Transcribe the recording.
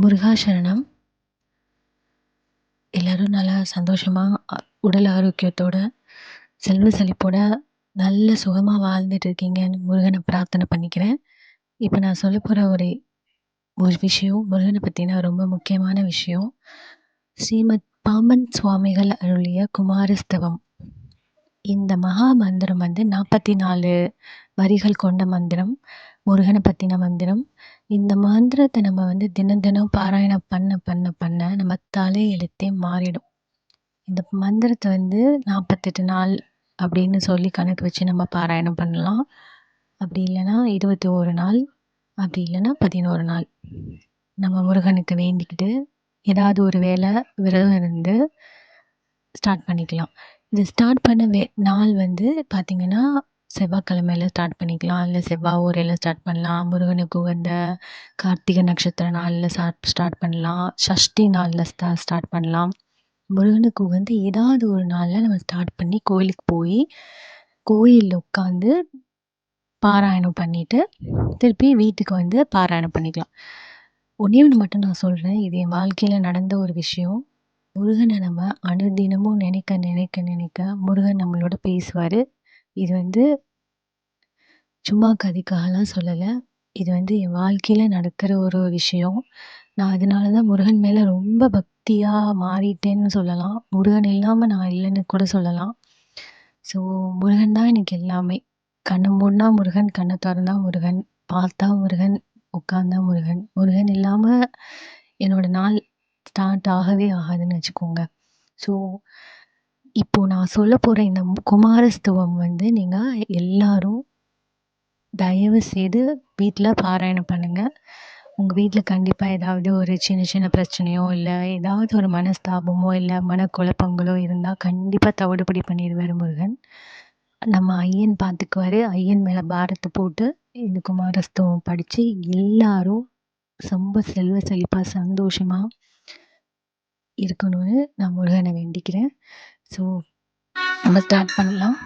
முருகா சரணம் எல்லோரும் நல்லா சந்தோஷமாக உடல் ஆரோக்கியத்தோட செல்வ செழிப்போட நல்ல சுகமாக வாழ்ந்துட்டு இருக்கீங்கன்னு முருகனை பிரார்த்தனை பண்ணிக்கிறேன். இப்போ நான் சொல்ல போகிற ஒரு ஒரு விஷயம் முருகனை பற்றின ரொம்ப முக்கியமான விஷயம். ஸ்ரீமத் பாமன் சுவாமிகள் அருளிய குமாரஸ்தவம். இந்த மகா மந்திரம் வந்து நாற்பத்தி நாலு வரிகள் கொண்ட மந்திரம். முருகனை பற்றின மந்திரம். இந்த மந்திரத்தை நம்ம வந்து தினம் தினம் பாராயணம் பண்ண பண்ண பண்ண நம்ம தலை எழுத்தே மாறிடும். இந்த மந்திரத்தை வந்து நாற்பத்தெட்டு நாள் அப்படின்னு சொல்லி கணக்கு வச்சு நம்ம பாராயணம் பண்ணலாம். அப்படி இல்லைன்னா இருபத்தி ஒரு நாள் அப்படி இல்லைன்னா பதினோரு நாள். நம்ம முருகனுக்கு வேண்டிக்கிட்டு ஏதாவது ஒரு வேலை விரதம் இருந்து ஸ்டார்ட் பண்ணிக்கலாம். இது ஸ்டார்ட் பண்ண வே நாள் வந்து பார்த்திங்கன்னா செவ்வாய்க்கிழமையில ஸ்டார்ட் பண்ணிக்கலாம். இல்லை செவ்வாய் ஓரையில் ஸ்டார்ட் பண்ணலாம். முருகனுக்கு உகந்த கார்த்திகை நட்சத்திர நாளில் ஸ்டார்ட் ஸ்டார்ட் பண்ணலாம். சஷ்டி நாளில் ஸ்டா ஸ்டார்ட் பண்ணலாம். முருகனுக்கு உகந்த ஏதாவது ஒரு நாளில் நம்ம ஸ்டார்ட் பண்ணி கோயிலுக்கு போய் கோயிலில் உட்காந்து பாராயணம் பண்ணிவிட்டு திருப்பி வீட்டுக்கு வந்து பாராயணம் பண்ணிக்கலாம். ஒன்றே ஒன்று மட்டும் நான் சொல்கிறேன் இது என் வாழ்க்கையில் நடந்த ஒரு விஷயம். முருகனை நம்ம அனுதினமும் நினைக்க நினைக்க நினைக்க முருகன் நம்மளோட பேசுவார். இது வந்து சும்மா கதைக்காகலாம் சொல்லலை. இது வந்து என் வாழ்க்கையில் நடக்கிற ஒரு விஷயம். நான் அதனால தான் முருகன் மேலே ரொம்ப பக்தியாக மாறிட்டேன்னு சொல்லலாம். முருகன் இல்லாமல் நான் இல்லைன்னு கூட சொல்லலாம். ஸோ முருகன் தான் எனக்கு எல்லாமே. கண்ணை மூடினா முருகன் கண்ணை திறந்தா முருகன் பார்த்தா முருகன் உட்காந்தா முருகன். முருகன் இல்லாமல் என்னோடய நாள் ஸ்டார்ட் ஆகவே ஆகாதுன்னு வச்சுக்கோங்க. ஸோ இப்போது நான் சொல்ல போகிற இந்த குமாரஸ்தவம் வந்து நீங்கள் எல்லாரும் தயவு செய்து வீட்டில் பாராயணம் பண்ணுங்கள் உங்கள் வீட்டில் கண்டிப்பாக ஏதாவது ஒரு சின்ன சின்ன பிரச்சனையோ இல்லை ஏதாவது ஒரு மனஸ்தாபமோ இல்லை மனக்குழப்பங்களோ இருந்தால் கண்டிப்பாக தவிடுபடி பண்ணிடுவார் முருகன். நம்ம ஐயன் பார்த்துக்குவாரு ஐயன் மேலே பாரத்தை போட்டு இந்த குமாரஸ்தவம் படித்து எல்லாரும் ரொம்ப செல்வ செழிப்பாக சந்தோஷமாக இருக்கணும்னு நான் முருகனை வேண்டிக்கிறேன். ஸோ நம்ம ஸ்டார்ட் பண்ணலாம்.